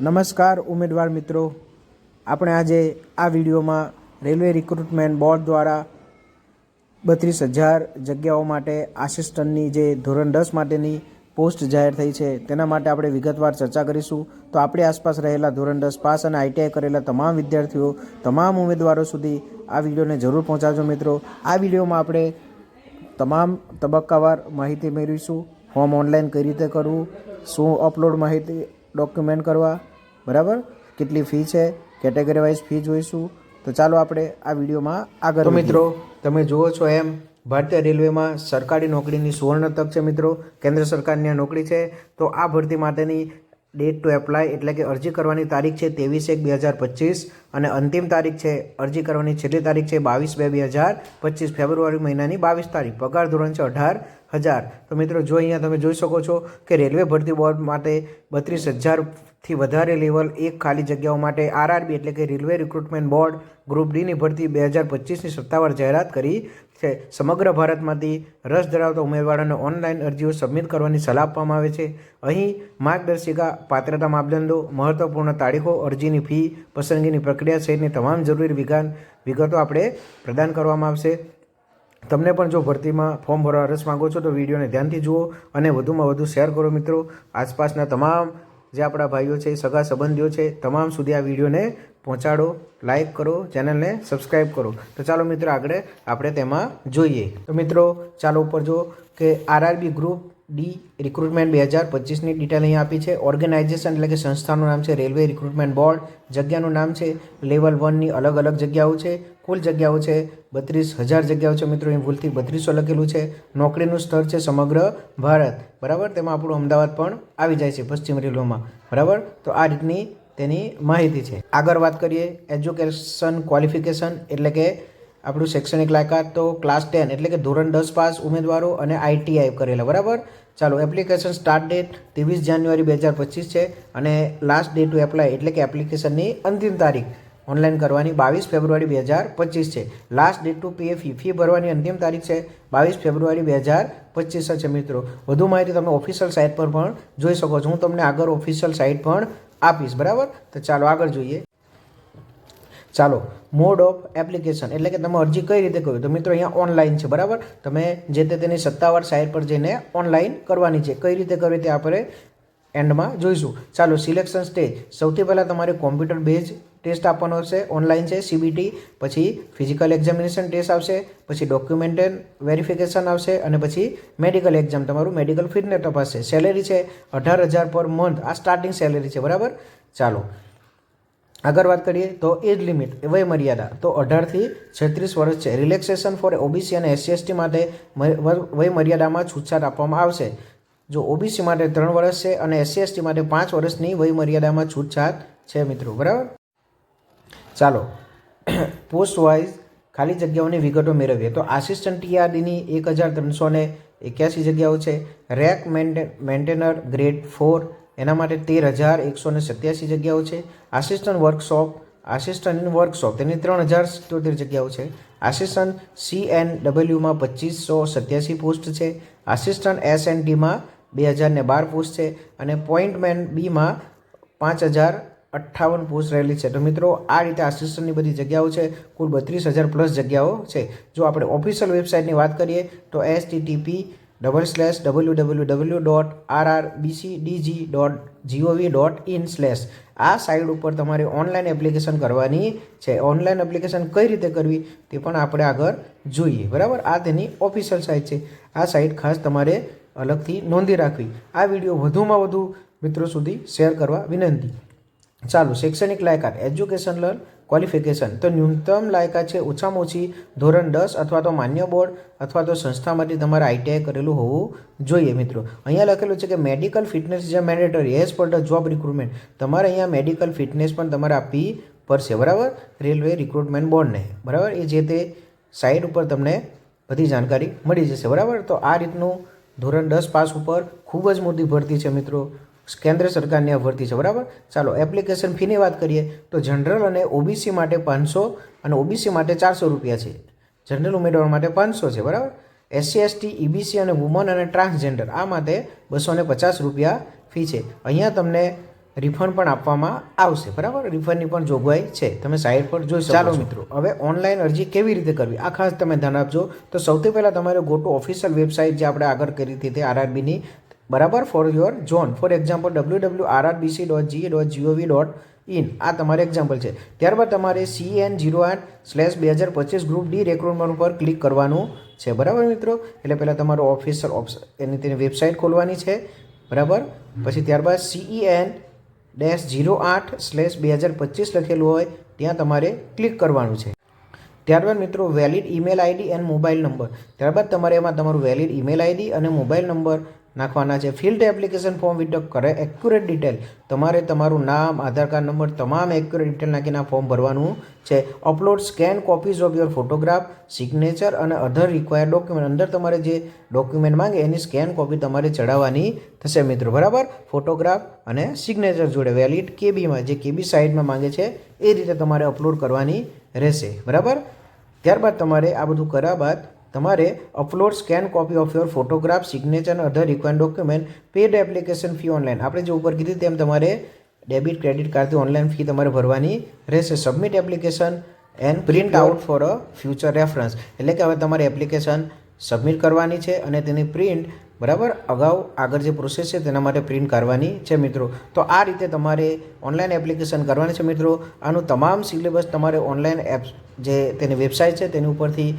નમસ્કાર ઉમેદવાર મિત્રો. આપણે આજે આ વિડીયોમાં રેલવે રિક્રુટમેન્ટ બોર્ડ દ્વારા બત્રીસ હજાર જગ્યાઓ માટે આસિસ્ટન્ટની જે ધોરણ દસ માટેની પોસ્ટ જાહેર થઈ છે, તેના માટે આપણે વિગતવાર ચર્ચા કરીશું. તો આપણી આસપાસ રહેલા ધોરણ દસ પાસ અને આઈટીઆઈ કરેલા તમામ વિદ્યાર્થીઓ, તમામ ઉમેદવારો સુધી આ વિડીયોને જરૂર પહોંચાડજો મિત્રો. આ વિડીયોમાં આપણે તમામ તબક્કાવાર માહિતી મેળવીશું. ફોર્મ ઓનલાઈન કઈ રીતે કરવું, શું અપલોડ માહિતી ડોક્યુમેન્ટ કરવા બરાબર? કેટલી ફી છે કેટેગરી વાઇઝ ફી જોઈશું. તો ચાલો આપણે આ વિડીયોમાં આગળ મિત્રો તમે જુઓ છો એમ ભારતીય રેલવેમાં સરકારી નોકરીની સુવર્ણ તક છે મિત્રો. કેન્દ્ર સરકારની આ નોકરી છે. તો આ ભરતી માટેની ડેટ ટુ એપ્લાય એટલે કે અરજી કરવાની તારીખ છે ત્રેવીસ એક બે હજાર પચીસ અને અંતિમ તારીખ છે અરજી કરવાની છેલ્લી તારીખ છે બાવીસ બે બે હજાર પચીસ ફેબ્રુઆરી મહિનાની બાવીસ તારીખ. પગાર ધોરણ છે અઢાર હજાર. તો મિત્રો જો અહીંયા તમે જોઈ શકો છો કે રેલવે ભરતી બોર્ડ માટે બત્રીસ હજારથી વધારે લેવલ એક ખાલી જગ્યાઓ માટે આરઆરબી એટલે કે રેલવે રિક્રુટમેન્ટ બોર્ડ ગ્રુપ ડીની ભરતી બે હજાર પચીસની સત્તાવાર જાહેરાત કરી. છે. સમગ્ર ભારતમાંથી રસ ધરાવતા ઉમેદવારોને ઓનલાઈન અરજીઓ સબમિટ કરવાની સલાહ આપવામાં આવે છે. અહીં માર્ગદર્શિકા, પાત્રતા માપદંડો, મહત્વપૂર્ણ તારીખો, અરજીની ફી પસંદગીની પ્રક્રિયા સહિતની તમામ જરૂરી વિગાન વિગતો આપણે પ્રદાન કરવામાં આવશે. તમને પણ જો ભરતીમાં ફોર્મ ભરવા રસ માંગો છો તો વિડીયોને ધ્યાનથી જુઓ અને વધુમાં વધુ શેર કરો મિત્રો. આસપાસના તમામ જે આપણા ભાઈઓ છે, સગા સંબંધીઓ છે, તમામ સુધી આ વિડીયોને પહોંચાડો લાઈક કરો ચેનલને સબસ્ક્રાઈબ કરો. તો ચાલો મિત્રો આગળ આપણે તેમાં જોઈએ. તો મિત્રો, ચાલો ઉપર જો કે આરઆરબી ગ્રુપ ડી રિક્રુટમેન્ટ બે હજાર પચીસની ડિટેલ અહીં આપી છે. ઓર્ગેનાઇઝેશન એટલે કે સંસ્થાનું નામ છે રેલવે રિક્રુટમેન્ટ બોર્ડ જગ્યાનું નામ છે લેવલ વનની અલગ અલગ જગ્યાઓ છે. કુલ જગ્યાઓ છે બત્રીસ હજાર જગ્યાઓ છે મિત્રો. અહીં ભૂલથી બત્રીસો લખેલું છે. નોકરીનું સ્તર છે સમગ્ર ભારત. બરાબર? તેમાં આપણું અમદાવાદ પણ આવી જાય છે પશ્ચિમ રેલવેમાં. બરાબર? તો આ રીતની તેની માહિતી છે. આગળ વાત કરીએ એજ્યુકેશન ક્વોલિફિકેશન એટલે કે આપણું શૈક્ષણિક લાયકાત તો ક્લાસ ટેન એટલે કે ધોરણ દસ પાસ ઉમેદવારો અને આઈટીઆઈ કરેલા, બરાબર? ચાલો એપ્લિકેશન સ્ટાર્ટ ડેટ ત્રેવીસ જાન્યુઆરી બે હજાર પચીસ છે અને લાસ્ટ ડે ટુ એપ્લાય એટલે કે એપ્લિકેશનની અંતિમ તારીખ ઓનલાઈન કરવાની બાવીસ ફેબ્રુઆરી બે હજાર પચીસ છે. લાસ્ટ ડેટ ટુ પીએફી ફી ભરવાની અંતિમ તારીખ છે બાવીસ ફેબ્રુઆરી બે હજાર પચીસ છે મિત્રો. વધુ માહિતી તમે ઓફિશિયલ સાઇટ પર પણ જોઈ શકો છો. હું તમને આગળ ઓફિશિયલ સાઇટ પણ આપીશ, બરાબર? તો ચાલો આગળ જોઈએ. ચાલો મોડ ઓફ એપ્લિકેશન એટલે કે તમે અરજી કઈ રીતે કરવી તો મિત્રો, અહીંયા ઓનલાઈન છે, બરાબર? તમે જે તે તેની સત્તાવાર સાઇટ પર જઈને ઓનલાઈન કરવાની છે. કઈ રીતે કરવી તે આપણે એન્ડમાં જોઈશું. ચાલો સિલેક્શન સ્ટેજ સૌથી પહેલાં તમારે કોમ્પ્યુટર બેઝ ટેસ્ટ આપવાનો છે ઓનલાઈન છે સીબીટી પછી ફિઝિકલ એક્ઝામિનેશન ટેસ્ટ આવશે, પછી ડોક્યુમેન્ટ વેરિફિકેશન આવશે અને પછી મેડિકલ એક્ઝામ તમારું મેડિકલ ફિટને તપાસશે સેલેરી છે અઢાર હજાર પર મંથ આ સ્ટાર્ટિંગ સેલેરી છે, બરાબર? ચાલો. આગળ વાત કરીએ તો એજ લિમિટ વય મર્યાદા તો અઢારથી છત્રીસ વર્ષ છે. રિલેક્સેશન ફોર ઓબીસી અને એસસી એસટી માટે વય મર્યાદામાં છૂટછાટ આપવામાં આવશે. જો ઓબીસી માટે ત્રણ વર્ષ છે અને એસસી એસટી માટે પાંચ વર્ષની વય મર્યાદામાં છૂટછાટ છે મિત્રો, બરાબર? ચાલો પોસ્ટ વાઇઝ ખાલી જગ્યાઓની વિગતો મેળવીએ. તો આસિસ્ટન્ટ ટીઆરડીની એક હજાર ત્રણસો ને એક્યાસી જગ્યાઓ છે. રેક મેન્ટેનર ગ્રેડ ફોર એના માટે તેર હજાર એકસો ને સત્યાસી જગ્યાઓ છે. Assistant workshop assistant in workshop તેની ત્રણ હજાર સિત્તોતેર જગ્યાઓ છે. આસિસ્ટન્ટ સી એન ડબલ્યુમાં પચીસો સત્યાસી પોસ્ટ છે. આસિસ્ટન્ટ એસ એન ડીમાં બે હજાર ને બાર પોસ્ટ છે. અને પોઈન્ટમેન બીમાં પાંચ હજાર અઠ્ઠાવન પોસ્ટ રહેલી છે. તો મિત્રો, આ રીતે આસિસ્ટન્ટની બધી જગ્યાઓ છે, કુલ બત્રીસ હજાર પ્લસ જગ્યાઓ છે. જો આપણે ઓફિશિયલ વેબસાઇટની વાત કરીએ, તો S TTP double slash W W W dot R R BC DG dot GOV dot in slash આ સાઇડ ઉપર તમારે ઓનલાઈન એપ્લિકેશન કરવાની છે. ઓનલાઈન એપ્લિકેશન કઈ રીતે કરવી તે પણ આપણે આગળ જોઈએ. બરાબર? આ તેની ઓફિશિયલ સાઇટ છે. આ સાઇટ ખાસ તમારે અલગથી નોંધી રાખવી. આ વીડિયો વધુમાં વધુ મિત્રો સુધી શેર કરવા વિનંતી. ચાલો, શૈક્ષણિક લાયકાત એજ્યુકેશનલ ક્વોલિફિકેશન તો ન્યૂનતમ લાયકાત છે ઓછામાં ઓછી ધોરણ દસ અથવા તો માન્ય બોર્ડ અથવા તો સંસ્થામાંથી તમારે આઈટીઆઈ કરેલું હોવું જોઈએ મિત્રો. અહીંયા લખેલું છે કે medical fitness a mandatory as per the job recruitment તમારે અહીંયા મેડિકલ ફિટનેસ પણ તમારે આપવી પડશે. બરાબર? રેલવે રિક્રુટમેન્ટ બોર્ડને. બરાબર? એ જે તે સાઇટ ઉપર તમને બધી જાણકારી મળી જશે. બરાબર? તો આ રીતનું ધોરણ દસ પાસ ઉપર ખૂબ જ મોટી ભરતી છે મિત્રો. કેન્દ્ર સરકારની આ ભરતી છે બરાબર? ચાલો એપ્લિકેશન ફીની વાત કરીએ તો જનરલ અને ઓબીસી માટે પાંચસો અને ઓબીસી માટે ચારસો રૂપિયા છે. જનરલ ઉમેદવાર માટે પાંચસો છે બરાબર? એસસી એસટી ઈબીસી અને વુમન અને ટ્રાન્સજેન્ડર આ માટે બસો ને પચાસ રૂપિયા ફી છે. અહીંયા તમને રિફંડ પણ આપવામાં આવશે બરાબર? રિફંડની પણ જોગવાઈ છે તમે સાઇટ પર જોઈ ચાલો મિત્રો. હવે ઓનલાઈન અરજી કેવી રીતે કરવી? આ ખાસ તમે ધ્યાન આપજો. તો સૌથી પહેલાં તમારે ગોટો ઓફિશિયલ વેબસાઇટ જે આપણે આગળ કરી હતી તે આરઆરબીની બરાબર? For your zone for example W W RRBC dot G dot GOV dot in આ તમારે એક્ઝામ્પલ છે. ત્યારબાદ તમારે સી એન જીરો આઠ સ્લેશ બે હજાર પચીસ ગ્રુપ ડી રેક્રુટમેન્ટ ઉપર ક્લિક કરવાનું છે. બરાબર મિત્રો? એટલે પહેલાં તમારો ઓફિસર એની તેની વેબસાઇટ ખોલવાની છે. બરાબર? પછી ત્યારબાદ સીઈ એન ડેશ જીરો આઠ સ્લેશ બે હજાર પચીસ લખેલું હોય, ત્યાં તમારે ક્લિક કરવાનું છે. ત્યારબાદ મિત્રો valid email ID and mobile number ત્યારબાદ તમારે એમાં તમારું વેલિડ ઈમેલ આઈડી અને મોબાઈલ નંબર નાખવાના છે. ફિલ્ડ એપ્લિકેશન ફોર્મ વિથ કરે એક્યુરેટ ડિટેલ તમારે તમારું નામ, આધાર કાર્ડ નંબર તમામ એક્યુરેટ ડિટેલ નાખીને ફોર્મ ભરવાનું છે. Upload scan copies of your photograph signature અને અધર રિક્વાયર્ડ ડોક્યુમેન્ટ અંદર તમારે જે ડોક્યુમેન્ટ માંગે એની સ્કેન કોપી તમારે ચડાવવાની થશે મિત્રો. બરાબર? ફોટોગ્રાફ અને સિગ્નેચર જોડે. વેલિડ કેબીમાં જે કેબી સાઇડમાં માંગે છે, એ રીતે તમારે અપલોડ કરવાની રહેશે. બરાબર? ત્યારબાદ તમારે આ બધું કર્યા બાદ તમારે upload scan copy of your photograph signature અને other required document paid application fee online આપણે જે ઉપર કીધી તેમ તમારે ડેબિટ ક્રેડિટ કાર્ડથી ઓનલાઈન ફી તમારે ભરવાની રહેશે. Submit application and print out for a future reference એટલે કે હવે તમારે એપ્લિકેશન સબમિટ કરવાની છે અને તેની પ્રિન્ટ બરાબર અગાઉ આગળ જે પ્રોસેસ છે તેના માટે પ્રિન્ટ કરવાની છે મિત્રો. તો આ રીતે તમારે ઓનલાઈન એપ્લિકેશન કરવાની છે મિત્રો. આનું તમામ સિલેબસ તમારે ઓનલાઈન એપ જે તેની વેબસાઇટ છે તેની ઉપરથી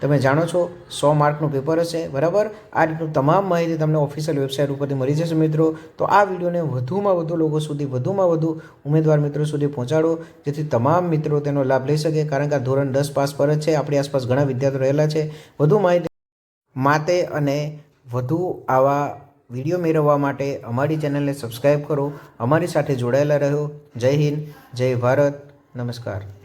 તમે જાણો છો, સો માર્કનું પેપર હશે, બરાબર? આ રીતનું તમામ માહિતી તમને ઓફિશિયલ વેબસાઇટ ઉપરથી મળી જશે મિત્રો. તો આ વિડીયોને વધુમાં વધુ લોકો સુધી, વધુમાં વધુ ઉમેદવાર મિત્રો સુધી પહોંચાડો, જેથી તમામ મિત્રો તેનો લાભ લઈ શકે. કારણ કે આ ધોરણ દસ પાસ પર જ છે, આપણી આસપાસ ઘણા વિદ્યાર્થીઓ રહેલા છે. વધુ માહિતી માટે અને વધુ આવા વીડિયો મેળવવા માટે અમારી ચેનલને સબસ્ક્રાઈબ કરો. અમારી સાથે જોડાયેલા રહો. જય હિન્દ, જય ભારત. નમસ્કાર.